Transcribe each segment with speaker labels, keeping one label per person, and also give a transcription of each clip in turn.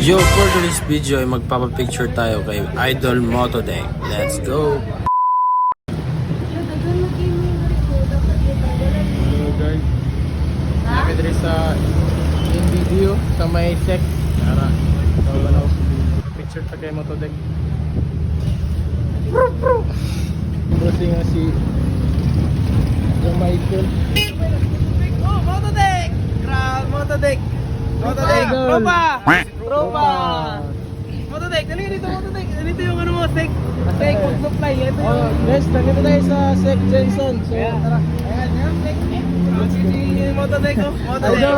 Speaker 1: Yo, for today's video ay magpapapicture tayo kay Idol Motodeck. Let's go!
Speaker 2: Hello guys. Nakita diri sa yung video sa may sec. Ara. So ano picture ta kay Motodek. Kasi nga si yung Michael.
Speaker 3: Oh, Motodek! Grab, Motodek! Motodek! Tropa! Tropa! Motodek, dali dito Motodek! Dito yung ano mo, steak! Steak food supply, ito
Speaker 2: Oh,
Speaker 3: yung...
Speaker 2: guys, nandito tayo sa Sec Jensen. So, tara.
Speaker 3: Ayan, yan, steak! Motodek, oh! Motodek!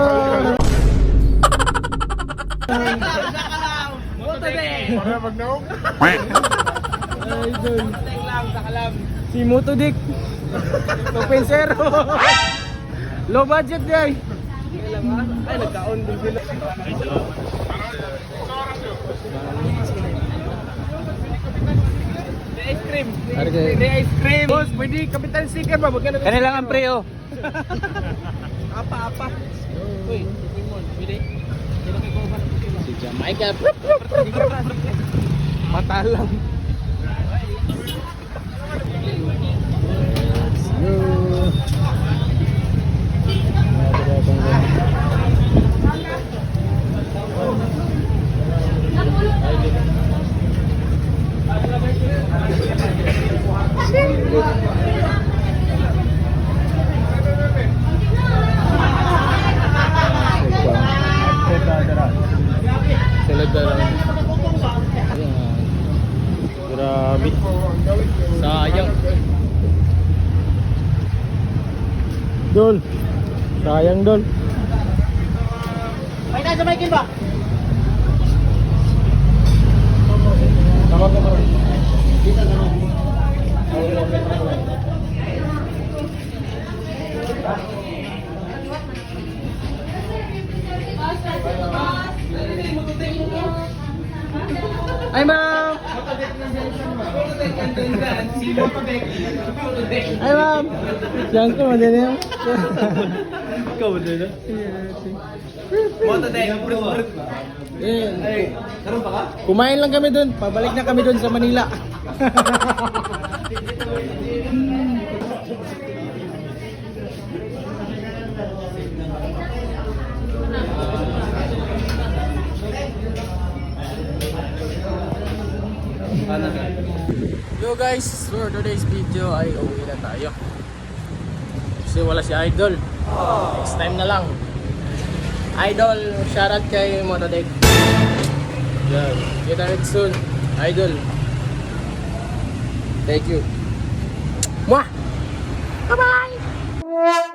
Speaker 3: Motodek!
Speaker 2: Idol.
Speaker 3: Motodek lang, sa kalam!
Speaker 2: Si Motodik. 2.0. Low budget guys.
Speaker 3: Ay, nagkaon din sila. Ice cream! The ice cream! Boss, pwede kapitan sticker ba?
Speaker 2: Kanilang ang preo.
Speaker 3: Apa, apa. Uy, pwede?
Speaker 2: Si Jamaica. Mata lang. Sila lang. Grabe. Sayang. Dol. Sayang dol.
Speaker 3: Ay, nasa Michael ba?
Speaker 2: Ay, ma'am! Ay, ma'am! Diyan ko, madali yan.
Speaker 3: Ikaw na? Motodek.
Speaker 2: Eh,
Speaker 3: Karoon pa ka?
Speaker 2: kumain lang kami dun. Pabalik na kami dun sa Manila. Yo guys, for today's video ay uwi na tayo. Kasi wala si Idol. Next time na lang. Idol, shoutout kay Motodek. Yan. Kita ulit soon. Idol. Thank you. Mwah! Bye-bye!